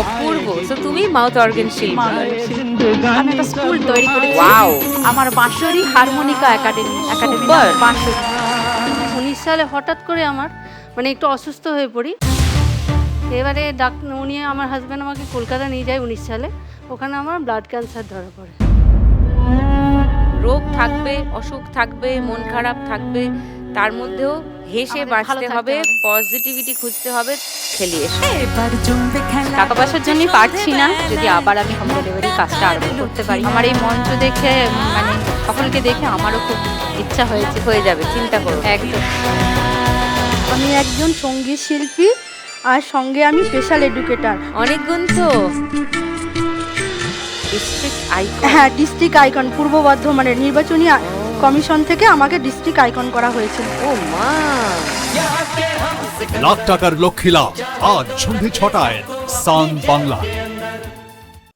অপূর্ব। তো তুমি mouth organ আমি একটা স্কুল তৈরি করেছি। Wow! আমার Banshori harmonica academy academy! Banshori. উনিশ সালে হঠাৎ করে আমার মানে একটু অসুস্থ হয়ে পড়ি। এবারে ডাক উনি আমার হাজব্যান্ড আমাকে কলকাতা নিয়ে যায় উনিশ সালে। ওখানে আমার ব্লাড ক্যান্সার ধরা পড়ে। রোগ থাকবে অসুখ থাকবে মন খারাপ থাকবে তার মধ্যেও হেসে বাঁচতে হবে হবে। পজিটিভিটি খুঁজতে হবে খেলিয়ে এসো। টাকা পয়সার জন্যই পারছি না যদি আবার আমি হোম ডেলিভারি কাজটা আরম্ভ করতে পারি। আমার এই মঞ্চ দেখে মানে সকলকে দেখে আমারও খুব ইচ্ছা হয়েছে হয়ে যাবে চিন্তা করো। একদম। আমি একজন সংগীত শিল্পী আর সঙ্গে আমি স্পেশাল এডুকেটার অনেক গুণ তো। ডিস্ট্রিক্ট আইকন হ্যাঁ ডিস্ট্রিক্ট আইকন পূর্ব বর্ধমানের নির্বাচনী কমিশন থেকে আমাকে ডিস্ট্রিক্ট আইকন করা হয়েছিল ও মা। লাখ টাকার লক্ষ্মী লাভ। আজ সন্ধে ছটায় সান বাংলা।